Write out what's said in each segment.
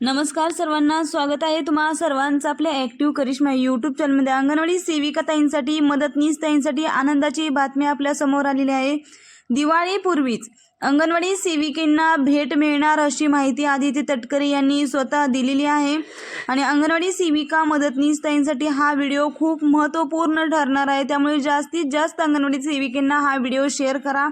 नमस्कार सर्वांना स्वागत आहे तुम्हा सर्वांचं आपल्या ॲक्टिव्ह करिश्मा यूट्यूब चॅनलमध्ये अंगणवाडी सेविका ताईंसाठी मदतनीस ताईंसाठी आनंदाची बातमी आपल्यासमोर आलेली आहे. दिवाळीपूर्वीच अंगणवाडी सेविकेंना भेट मिळणार अशी माहिती आदिती तटकरे यांनी स्वतः दिलेली आहे. आणि अंगणवाडी सेविका मदतनीस ताईंसाठी हा व्हिडिओ खूप महत्त्वपूर्ण ठरणार आहे. त्यामुळे जास्तीत जास्त अंगणवाडी सेविकेंना हा व्हिडिओ शेअर करा.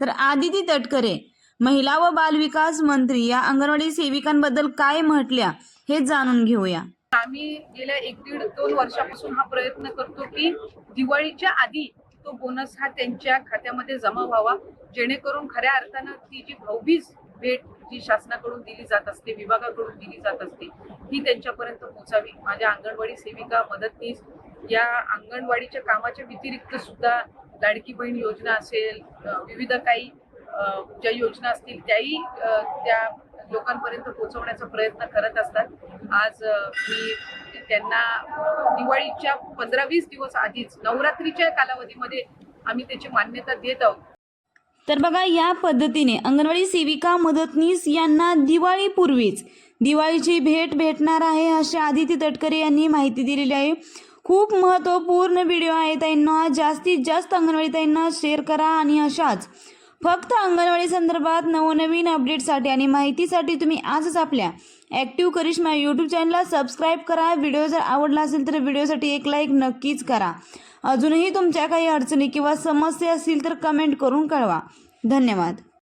तर आदिती तटकरे महिला व बालविकास मंत्री या अंगणवाडी सेविकांबद्दल काय म्हटल्या हे जाणून घेऊया. आम्ही गेल्या एक दीड दोन वर्षापासून हा प्रयत्न करतो की दिवाळीच्या आधी तो बोनस हा त्यांच्या खात्यामध्ये जमा व्हावा. जेणेकरून खऱ्या अर्थानं ती जी भाऊबीज भेट जी शासनाकडून दिली जात असते विभागाकडून दिली जात असते ही त्यांच्यापर्यंत पोहोचावी. माझ्या अंगणवाडी सेविका मदतनीस या अंगणवाडीच्या कामाच्या व्यतिरिक्त सुद्धा लाडकी बहीण योजना असेल विविध काही ज्या योजना असतील त्याही त्या लोकांपर्यंत पोहोचवण्याचा प्रयत्न करत असतात. आज मी त्यांना दिवाळीच्या पंधरा वीस दिवस आधीच नवरात्रीच्या कालावधीमध्ये आम्ही त्याची मान्यता देत आहोत. तर बघा या पद्धतीने अंगणवाडी सेविका मदतनीस यांना दिवाळीपूर्वीच दिवाळीची भेट भेटणार आहे अशी आदिती तटकरे यांनी माहिती दिलेली आहे. खूप महत्त्वपूर्ण व्हिडिओ आहे ताईंना जास्तीत जास्त अंगणवाडी ताईंना शेअर करा आणि अशाच फक्त अंगणवाडी संदर्भात नवनवीन अपडेटसाठी आणि माहितीसाठी तुम्ही आजच आपल्या ॲक्टिव्ह करिश्मा यूट्यूब चॅनलला सबस्क्राईब करा. व्हिडिओ जर आवडला असेल तर व्हिडिओसाठी एक लाईक नक्कीच करा. अजूनही तुमच्या काही अडचणी किंवा समस्या असतील तर कमेंट करून कळवा. धन्यवाद.